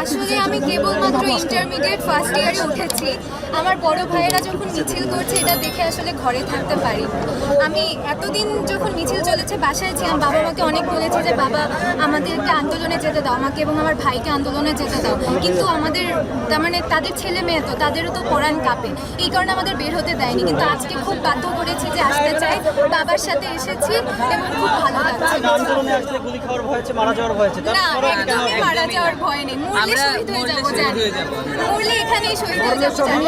আসলে আমি কেবলমাত্র ইন্টারমিডিয়েট ফার্স্ট ইয়ারে উঠেছি। আমার বড় ভাইয়েরা যখন মিছিল করছে এটা দেখে আসলে ঘরে থাকতে পারি আমি এতদিন যখন মিছিল চলেছে বাসায় ছিলাম বাবা মাকে অনেক বলেছি যে বাবা আমাদেরকে আন্দোলনে যেতে দাও আমাকে এবং আমার ভাইকে আন্দোলনে যেতে দাও। কিন্তু আমাদের তার মানে তাদের ছেলে মেয়ে তো তাদেরও তো পরাণ কাঁপে। এই কারণে আমাদের বের হতে দেয়নি। কিন্তু আজকে খুব বাধ্য করেছি যে আসতে চাই। বাবার সাথে এসেছি এবং খুব ভালো লাগছে। আন্দোলনে আসলে গুলি খাওয়ার ভয় আছে মারা যাওয়ার ভয় না তারপরে কেন একদমই মারা যাওয়ার ভয় নেই। মরলে শহীদ হয়ে যাব জানি। হয়ে যাব। মরলে এখানেই শহীদ হয়ে যাব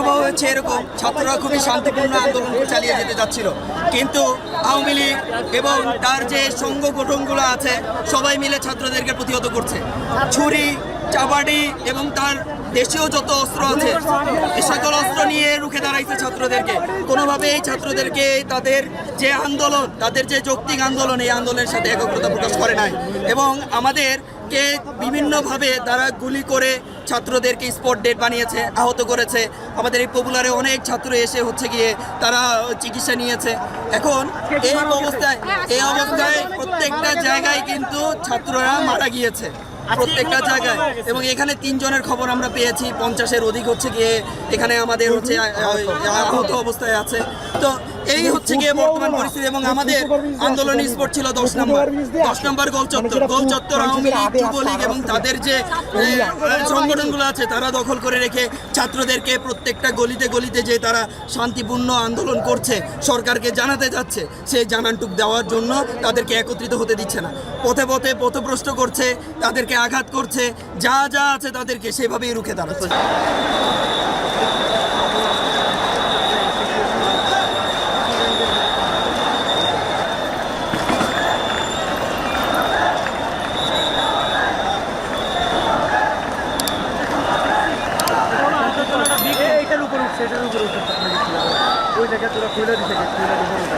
প্রবাহ হচ্ছে এরকম ছাত্ররা খুবই শান্তিপূর্ণ আন্দোলন চালিয়ে যেতে যাচ্ছিল। কিন্তু আওয়ামী লীগ এবং তার যে সংঘ গঠনগুলো আছে, সবাই মিলে ছাত্রদেরকে প্রতিহত করছে। ছুরি, চাবাড়ি এবং তার দেশীয় যত অস্ত্র আছে এই সকল অস্ত্র নিয়ে রুখে দাঁড়াইছে ছাত্রদেরকে। কোনোভাবেই ছাত্রদেরকে তাদের যে আন্দোলন, তাদের যে যৌক্তিক আন্দোলন, এই আন্দোলনের সাথে একগ্রতা প্রকাশ করে নাই। এবং আমাদেরকে বিভিন্নভাবে তারা গুলি করে ছাত্রদেরকে স্পট ডেট বানিয়েছে, আহত করেছে। আমাদের এই পপুলারে অনেক ছাত্র এসে হচ্ছে গিয়ে তারা চিকিৎসা নিয়েছে। এখন এই অবস্থায় এই অবস্থায় প্রত্যেকটা জায়গায় কিন্তু ছাত্ররা মারা গিয়েছে। প্রত্যেকটা জায়গায়। এবং এখানে তিনজনের খবর আমরা পেয়েছি, পঞ্চাশের অধিক হচ্ছে গিয়ে এখানে আমাদের হচ্ছে আহত অবস্থায় আছে। তো এই হচ্ছে গিয়ে বর্তমান পরিস্থিতি এবং আমাদের আন্দোলনী স্পোর্ট ছিল দশ নম্বর। দশ নম্বর গোল চত্বর। গোল চত্বর আওয়ামী লীগ যুবলীগ এবং তাদের যে এ, সংগঠনগুলো আছে তারা দখল করে রেখে ছাত্রদেরকে প্রত্যেকটা গলিতে গলিতে যে তারা শান্তিপূর্ণ আন্দোলন করছে সরকারকে জানাতে যাচ্ছে সেই জানানটুক দেওয়ার জন্য তাদেরকে একত্রিত হতে দিচ্ছে না। পথে পথে পথভ্রষ্ট করছে তাদেরকে আঘাত করছে যা যা আছে তাদেরকে সেভাবেই রুখে দাঁড়াচ্ছে। এটার উপরে এটার উপর উঠছে ওই জায়গায় তোরা খুলে দিছে খুলে দিছে